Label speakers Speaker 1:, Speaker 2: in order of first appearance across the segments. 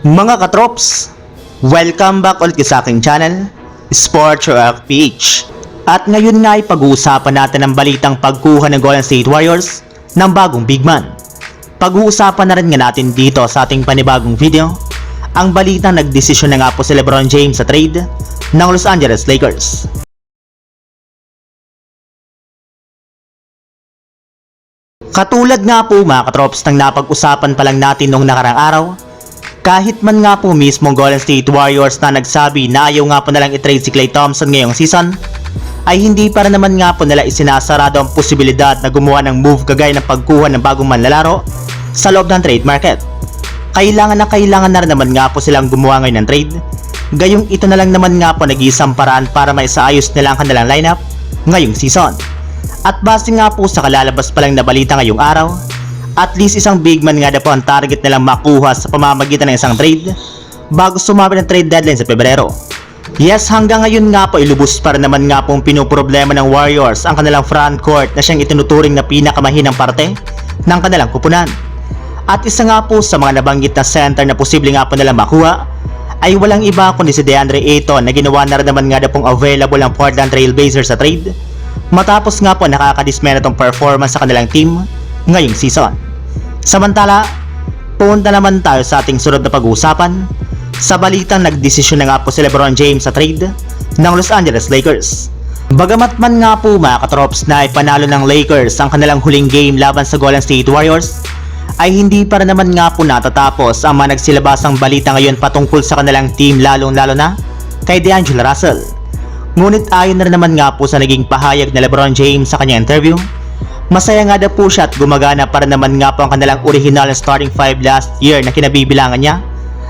Speaker 1: Mga katrops, welcome back ulit sa aking channel, Sports Rock PH. At ngayon nga ay pag-uusapan natin ang balitang pagkuha ng Golden State Warriors ng bagong big man. Pag-uusapan na rin nga natin dito sa ating panibagong video, ang balitang nagdesisyon na nga po si Lebron James sa trade ng Los Angeles Lakers. Katulad nga po mga katrops ng napag-usapan pa lang natin noong nakarang araw, kahit man nga po mismo Golden State Warriors na nagsabi na ayaw nga po nalang i-trade si Klay Thompson ngayong season, ay hindi para naman nga po nila isinasarado ang posibilidad na gumawa ng move kagaya ng pagkuha ng bagong manlalaro sa loob ng trade market. Kailangan na kailangan na rin naman nga po silang gumawa ngayon ng trade, gayong ito na lang naman nga po nag-iisang paraan para maisaayos nila ang kanilang lineup ngayong season. At base nga po sa kalalabas pa lang na balita ngayong araw, at least isang big man nga na po ang target nilang makuha sa pamamagitan ng isang trade bago sumabit ng trade deadline sa Pebrero. Yes, hanggang ngayon nga po ilubos pa naman nga pong pinoproblema ng Warriors ang kanilang front court na siyang itinuturing na pinakamahinang parte ng kanilang kupunan. At isa nga po sa mga nabanggit na center na posible nga po nilang makuha ay walang iba kundi si DeAndre Ayton na ginawa na rin naman nga na pong available ang Portland Trail Blazers sa trade matapos nga po nakakadismay na performance sa kanilang team ngayong season. Samantala, punta naman tayo sa ating sunod na pag-uusapan sa balitang nagdesisyon na nga po si Lebron James sa trade ng Los Angeles Lakers. Bagamat man nga po mga katrops na ipanalo ng Lakers ang kanilang huling game laban sa Golden State Warriors, ay hindi para naman nga po natatapos ang mga balita ngayon patungkol sa kanilang team lalong lalo na kay D'Angelo Russell. Ngunit ayon na naman nga po sa naging pahayag na Lebron James sa kanyang interview, masaya nga daw po siya at gumagana para naman nga po ang kanilang original na starting five last year na kinabibilangan niya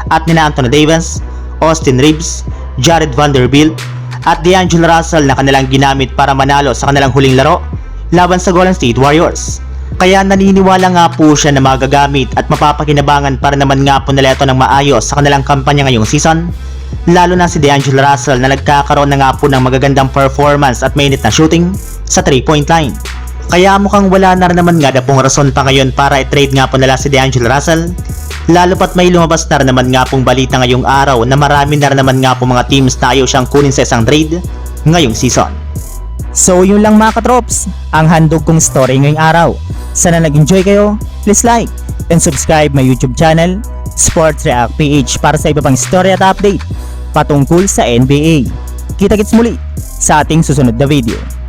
Speaker 1: at nina Anthony Davis, Austin Reeves, Jared Vanderbilt at D'Angelo Russell na kanilang ginamit para manalo sa kanilang huling laro laban sa Golden State Warriors. Kaya naniniwala nga po siya na magagamit at mapapakinabangan para naman nga po nila ito ng maayos sa kanilang kampanya ngayong season lalo na si D'Angelo Russell na nagkakaroon na nga po ng magagandang performance at mainit na shooting sa 3-point line. Kaya mukhang wala na rin naman nga na pong rason pa ngayon para i-trade nga po nila si D'Angelo Russell lalo pat may lumabas na rin naman nga pong balita ngayong araw na marami na rin naman nga po mga teams na ayaw siyang kunin sa isang trade ngayong season.
Speaker 2: So yun lang mga katrops, ang handog kong story ngayong araw. Sana nag-enjoy kayo, please like and subscribe my YouTube channel, Sports React PH para sa iba pang story at update patungkol sa NBA. Kita-kits muli sa ating susunod na video.